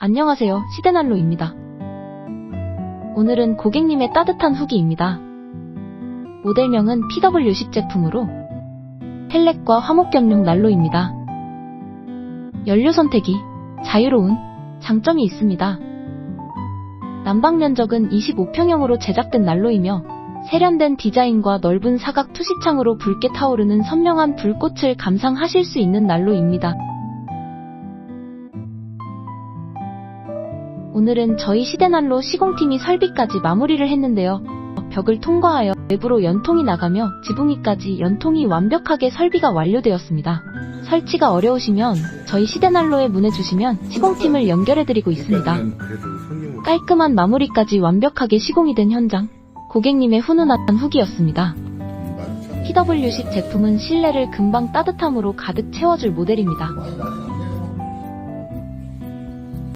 안녕하세요. 시대난로입니다. 오늘은 고객님의 따뜻한 후기입니다. 모델명은 PW식 제품으로 펠렛과 화목경용 난로입니다. 연료 선택이 자유로운 장점이 있습니다. 난방 면적은 25평형으로 제작된 난로이며 세련된 디자인과 넓은 사각 투시창으로 붉게 타오르는 선명한 불꽃을 감상하실 수 있는 난로입니다. 오늘은 저희 시대난로 시공팀이 설비까지 마무리를 했는데요. 벽을 통과하여 외부로 연통이 나가며 지붕위까지 연통이 완벽하게 설비가 완료되었습니다. 설치가 어려우시면 저희 시대난로에 문의주시면 시공팀을 연결해드리고 있습니다. 깔끔한 마무리까지 완벽하게 시공이 된 현장. 고객님의 훈훈한 후기였습니다. 맞죠? PW식 제품은 실내를 금방 따뜻함으로 가득 채워줄 모델입니다.